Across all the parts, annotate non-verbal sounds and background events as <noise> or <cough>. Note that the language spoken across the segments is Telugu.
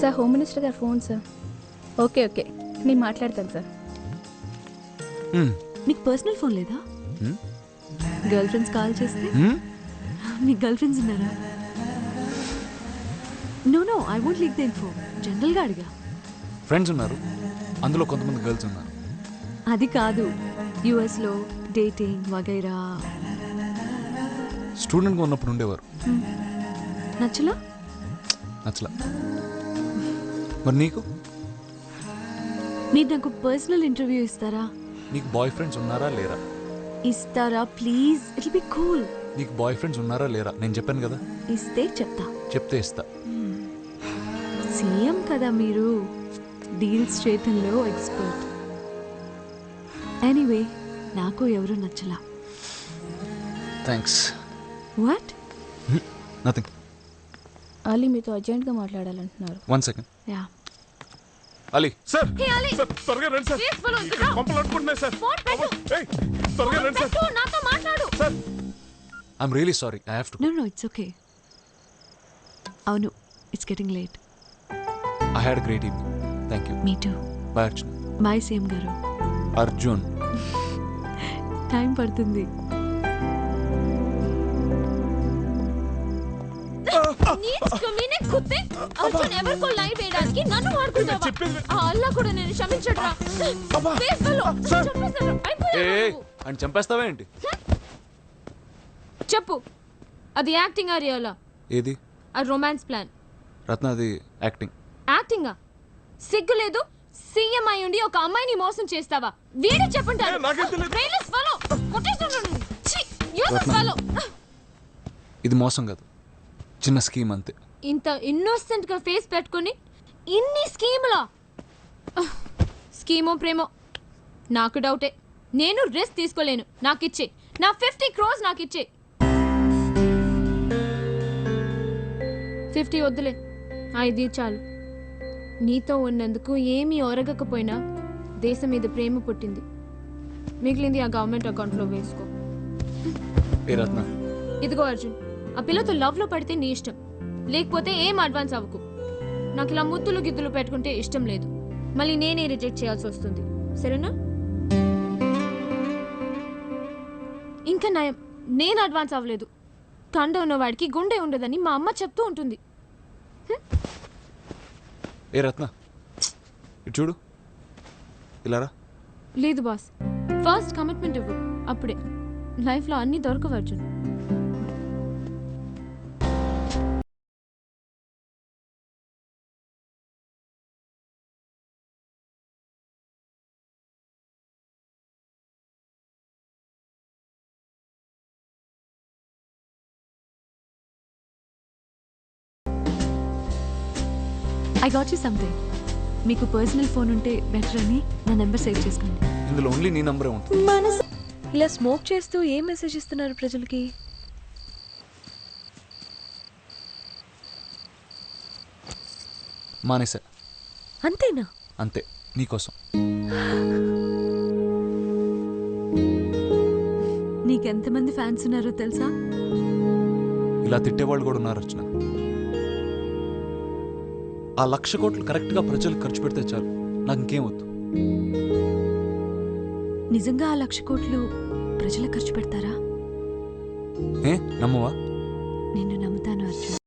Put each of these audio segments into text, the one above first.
సార్ హోమ్ మినిస్టర్ గారు ఫోన్ సార్ ఓకే ఓకే నేను మాట్లాడతాను సార్ హ్మ్. మీకు పర్సనల్ ఫోన్ లేదా? గర్ల్ ఫ్రెండ్స్ కాల్ చేస్తే? హ్మ్? మీకు గర్ల్ ఫ్రెండ్స్ ఉన్నారా? No no I won't leak the info జనరల్గా అడిగా. ఫ్రెండ్స్ ఉన్నారు. అందులో కొంతమంది గర్ల్స్ ఉన్నారు. అది కాదు. యుఎస్లో డేటింగ్ వగైరా. స్టూడెంట్గా ఉన్నప్పుడు ఉండేవారు. నచ్చలా? నచ్చలా. మరి నీకు? మీరు నాకు పర్సనల్ ఇంటర్వ్యూ ఇస్తారా? నీకు బాయ్ ఫ్రెండ్స్ ఉన్నారా లేరా? ఇస్తారా ప్లీజ్ ఇట్ బి కూల్ నీకు బాయ్ ఫ్రెండ్స్ ఉన్నారా లేరా? నేను చెప్పాను కదా. ఇస్తే చెప్తా. చెప్తే ఇస్తా. సీఎం కదా మీరు డీల్స్ చేయటంలో ఎక్స్పర్ట్ ఎనీవే నాకు ఎవరు నచ్చలా. థ్యాంక్స్ వాట్ నథింగ్ అలీ మీతో అర్జెంట్గా మాట్లాడాలంటున్నారు. One second ya Ali. Sir. Sir త్వరగా రండి సార్. ఇక్కడ కొంపలు అనుకుంటున్నాయి సార్. ఏయ్, త్వరగా రండి సార్. నాతో మాట్లాడు. Sir. I'm really sorry I have to no no it's okay అవును it's getting late I had great evening thank you me too bye Arjun bye CM గారు. అర్జున్ టైం <laughs> పడుతుంది. నీచుకుమీనే కుత్తే అర్జున్ ఎవరికో లైన్ వేయడానికి నన్ను వాడుకుంటావా? చెప్పేది- ఆ అల్లా కూడా నేను క్షమించట్రా. ఫేస్ ఫెలో చంపేశాడు ఏ. అని చంపేస్తావా ఏంటి? చెప్పు. అది యాక్టింగ్ ఆ రియలా? ఏది? ఆ రొమాన్స్ ప్లాన్ రత్న అది యాక్టింగ్. యాక్టింగా? సిగ్గు లేదు. సీఎం అయి ఉండి ఒక అమ్మాయిని మోసం చేస్తావా? వీడే చెప్పుంటారు. ఏ, నాకేం తెలియదు. ఛీ, రత్న. ఇది మోసం కాదు. చిన్న స్కీమ్ అంతే. ఇంత ఇన్నోసెంట్గా ఫేస్ పెట్టుకుని ఇన్ని స్కీములా స్కీమో ప్రేమో. నాకు డౌటే నేను రిస్క్ తీసుకోలేను. నాకు ఇచ్చే. నా ఫిఫ్టీ క్రోస్ నాకు ఇచ్చే. ఫిఫ్టీ వద్దులే. ఐదు చాలు. నీతో ఉన్నందుకు ఏమీ ఒరగకపోయినా దేశం మీద ప్రేమ పుట్టింది. మిగిలింది ఆ గవర్నమెంట్ అకౌంట్లో వేసుకో. ఇదిగో అర్జున్ ఆ పిల్లతో లవ్లో పడితే నీ ఇష్టం. లేకపోతే ఏం అడ్వాన్స్ అవ్వకు. నాకు ఇలా ముద్దులు గిద్దులు పెట్టుకుంటే ఇష్టం లేదు. మళ్ళీ నేనే రిజెక్ట్ చేయాల్సి వస్తుంది. సరేనా? ఇంకా నయం నేను అడ్వాన్స్ అవ్వలేదు. కండ ఉన్నవాడికి గుండె ఉండదని మా అమ్మ చెప్తూ ఉంటుంది. ఏ రత్న? ఇటు చూడు. ఇలా రా. లేదు బాస్. ఫస్ట్ కమిట్మెంట్ ఇవ్వు. అప్పుడే. లైఫ్లో అన్నీ దొరకవు Arjun. I got you something మీకు పర్సనల్ ఫోన్ ఉంటే బెటర్ అని నా నెంబర్ సేవ్ చేసుకోండి. ఇందులో ఓన్లీ నీ నంబరే ఉంటుంది. ఇలా స్మోక్ చేస్తూ ఏం మెసేజ్ ఇస్తున్నారు ప్రజలకి? మానేసా. అంతేనా? అంతే నీకోసం నీకెంతమంది ఫ్యాన్స్ ఉన్నారో తెలుసా? ఇలా తిట్టేవాళ్ళు కూడా ఉన్నారు అర్చన. ఆ లక్ష కోట్లు కరెక్ట్గా ప్రజలకు ఖర్చు పెడితే చాలు. నాకు ఇంకేం వద్దు. నిజంగా ఆ లక్ష కోట్లు ప్రజలకు ఖర్చు పెడతారా? ఏ? నమ్మవా? నిన్ను నమ్ముతాను అర్జున్.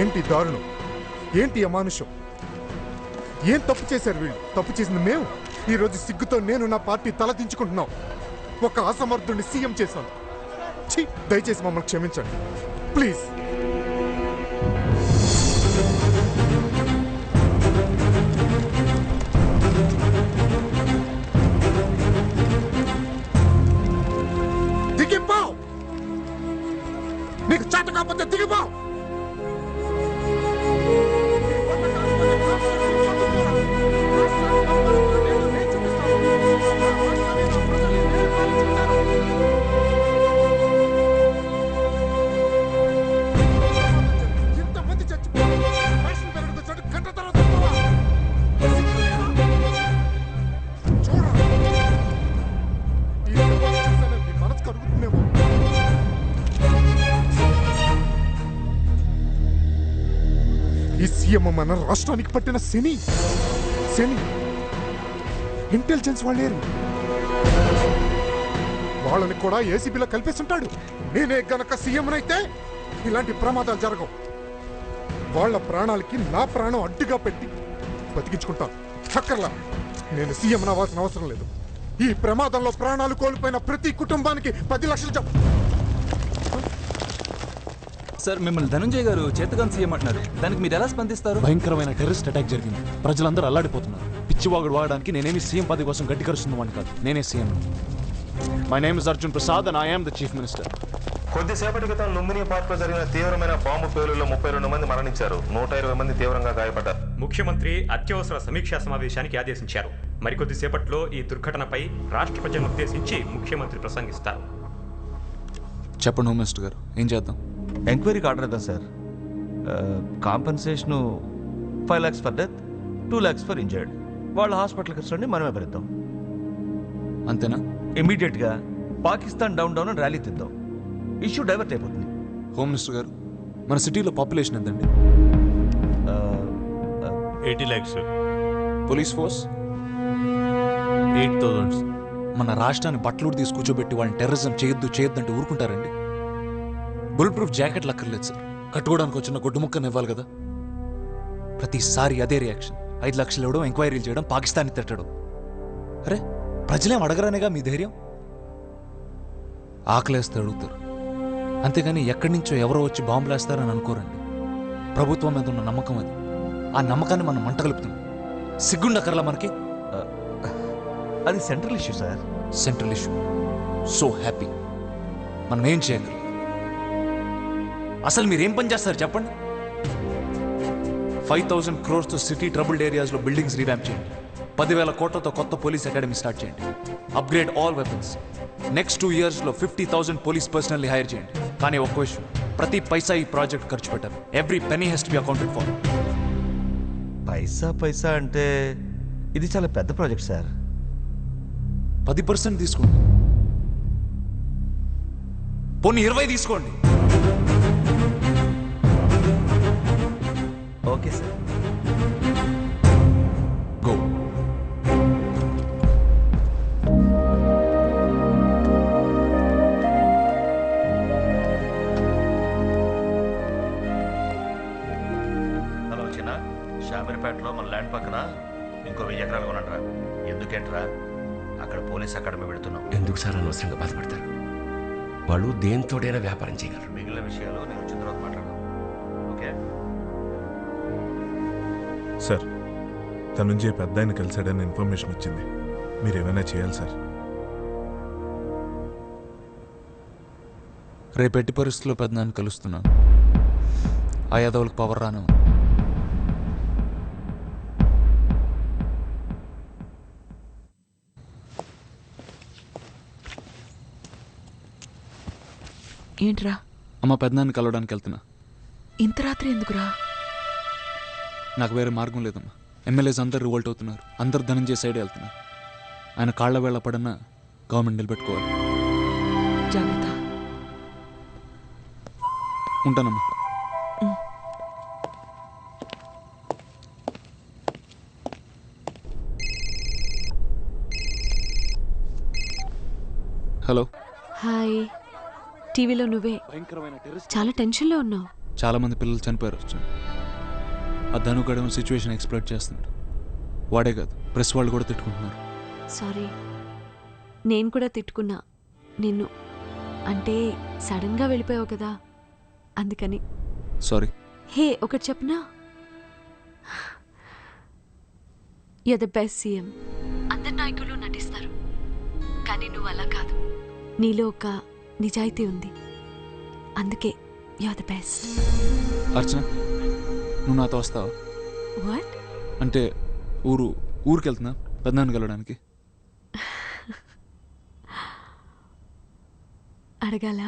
ఏంటి దారుణం? ఏంటి అమానుషం? ఏం తప్పు చేశారు వీళ్ళు? తప్పు చేసింది మేము? ఈరోజు సిగ్గుతో నేను నా పార్టీ తలదించుకుంటున్నాం. ఒక అసమర్థుడిని సీఎం చేశాను. ఛీ దయచేసి మమ్మల్ని క్షమించండి. ప్లీజ్. దిగిపో! నీకు చేత కాకపోతే దిగిపో! సీఎం మన రాష్ట్రానికి పట్టిన శని. శని. ఇంటెలిజెన్స్ వాళ్ళేరు. వాళ్ళని కూడా ఏసీబీలో కల్పిస్తుంటాడు నేనే గనక సీఎం అయితే ఇలాంటి ప్రమాదాలు జరగవు. వాళ్ళ ప్రాణాలకి నా ప్రాణం అడ్డుగా పెట్టి బతికించుకుంటాను చక్కర్లా నేను సీఎం అవ్వాల్సిన అవసరం లేదు. ఈ ప్రమాదంలో ప్రాణాలు కోల్పోయిన ప్రతి కుటుంబానికి పది లక్షలు చెప్ప సార్ మిమ్మల్ని ధనంజయ్ గారు చేతగాన్ సీఎం అంటున్నారు. దానికి మీరు ఎలా స్పందిస్తారు? భయంకరమైన టెర్రరిస్ట్ అటాక్ జరిగింది. ప్రజలందరూ అల్లాడిపోతున్నారు. పిచ్చివాగుడు వాగడానికి నేనేమి సీఎం పదవి కోసం గట్టి కరుస్తున్నవాడిని కాదు. నేనే CM. My name is Arjun Prasad and I'm the chief minister కొద్దిసేపటి క్రితం లుంబిని పార్క్లో జరిగిన తీవ్రమైన బాంబు పేలుల్లో ముప్పై రెండు మంది మరణించారు. నూట ఇరవై మంది తీవ్రంగా గాయపడ్డారు. ముఖ్యమంత్రి అత్యవసర సమీక్షా సమావేశానికి ఆదేశించారు. మరికొద్దిసేపట్లో ఈ దుర్ఘటనపై రాష్ట్ర ప్రజలను ఉద్దేశించి ముఖ్యమంత్రి ప్రసంగిస్తారు. చెప్పండి హోమ్ మినిస్టర్ గారు. ఏం చేద్దాం? ఎంక్వైరీకి ఆర్డర్ ఇద్దాం sir compensation five lakhs for death two lakhs for injured వాళ్ళ హాస్పిటల్ ఖర్చు మనమే భరిద్దాం. అంతేనా? ఇమీడియట్గా పాకిస్తాన్ డౌన్ డౌన్ అని ర్యాలీ తీద్దాం. ఇష్యూ డైవర్ట్ అయిపోతుంది. హోమ్ మినిస్టర్ గారు మన సిటీలో పాపులేషన్ ఎంతండి? Eighty lakhs police force? Eight thousand మన రాష్ట్రాన్ని బట్టలు తీసి కూర్చోబెట్టి వాళ్ళని టెర్రరిజం చేయొద్దు చేయొద్దు అంటే ఊరుకుంటారండి. బుల్ ప్రూఫ్ జాకెట్లు అక్కర్లేదు సార్. కట్టుకోవడానికి వచ్చిన గుడ్డు ముక్కని ఇవ్వాలి కదా. ప్రతిసారి అదే రియాక్షన్. ఐదు లక్షలు ఇవ్వడం ఎంక్వైరీలు చేయడం పాకిస్తాన్ని తిట్టడం. అరే ప్రజలేం అడగరానేగా మీ ధైర్యం? ఆకలేస్తే అడుగుతారు. అంతేగాని ఎక్కడి నుంచో ఎవరో వచ్చి బాంబులు వేస్తారని అనుకోరండి. ప్రభుత్వం మీద ఉన్న నమ్మకం అది. ఆ నమ్మకాన్ని మనం మంటగలుపుతున్నాం సిగ్గుండకర్లా మనకి. అది central issue sir. Central issue. So happy. మనం ఏం చేయగలం? అసలు మీరు ఏం పని చేస్తారు చెప్పండి? ఫైవ్ థౌసండ్ క్రోర్స్తో సిటీ ట్రబుల్డ్ ఏరియాస్లో బిల్డింగ్స్ రీవ్యాంప్ చేయండి. పదివేల కోట్లతో కొత్త పోలీస్ అకాడమీ స్టార్ట్ చేయండి. Upgrade all weapons next two ఇయర్స్లో ఫిఫ్టీ థౌసండ్ పోలీస్ పర్సనల్ని హైర్ చేయండి. కానీ ఒక్క విషయం ప్రతి పైసా ఈ ప్రాజెక్ట్ ఖర్చు పెట్టారు every penny has to be accounted for పైసా పైసా అంటే ఇది చాలా పెద్ద ప్రాజెక్ట్ సార్. పది పర్సెంట్ తీసుకోండి. పోనీ ఇరవై తీసుకోండి. Okay sir. షామీర్పేటలో మన ల్యాండ్ పక్కన ఇంకో వెయ్యి ఎకరాలు కొనండిరా. ఎందుకేంట్రా? అక్కడ పోలీస్ అకాడమీ పెడుతున్నాం. ఎందుకు సార్ అనవసరంగా బాధపడతారు? వాళ్ళు దేంతోడైనా వ్యాపారం చేయగలరు. మిగిలిన విషయాలు నేను వచ్చిన తర్వాత మాట్లాడదాం ఓకే? సార్ తన నుంచి పెద్ద ఆయన కలిశాడని ఇన్ఫర్మేషన్ వచ్చింది. మీరు ఏమైనా చేయాలి సార్? రేపు ఎట్టి పరిస్థితుల్లో పెద్దనాన్ని కలుస్తున్నాను. ఆ యాదవులకు పవర్ రాను ఏంట్రా? అమ్మ పెద్దనాన్ని కలవడానికి వెళ్తున్నా. ఇంత రాత్రి ఎందుకురా? నాకు వేరే మార్గం లేదమ్మా. ఎమ్మెల్యేస్ అందరు రివోల్ట్ అవుతున్నారు. అందరు ధనంజయ సైడ్ వెళ్తున్నారు ఆయన కాళ్ళ వేళ పడన్నా గవర్నమెంట్ నిలబెట్టుకోవాలి. జాగ్రత్త. ఉంటానమ్మా. హలో. హాయ్. టీవీలో నువ్వే. చాలా టెన్షన్లో ఉన్నావు. చాలా మంది పిల్లలు చనిపోయారు ఆ ధనుగడం సిచ్యువేషన్ ఎక్స్ప్లోర్ చేస్తున్నాడు. వాడే కాదు ప్రెస్ వాళ్ళు కూడా తిట్టుకుంటున్నారు. సారీ నేను కూడా తిట్టుకున్నా. నిన్ను. అంటే సడన్గా వెళ్ళిపోయావు కదా. అందుకని. సారీ హే ఒకటి చెప్పనా? యు ద బెస్ట్ సీఎం అందరు నాయకులు నటిస్తారు. కానీ నువ్వు అలా కాదు. నీలో ఒక నిజాయితీ ఉంది. అందుకే you are the best. Archana నువ్వు నాతో వస్తావా? వాట్ అంటే ఊరు ఊరికి వెళ్తున్నా పెద్దనాన్న కలవడానికి <laughs> అడగాల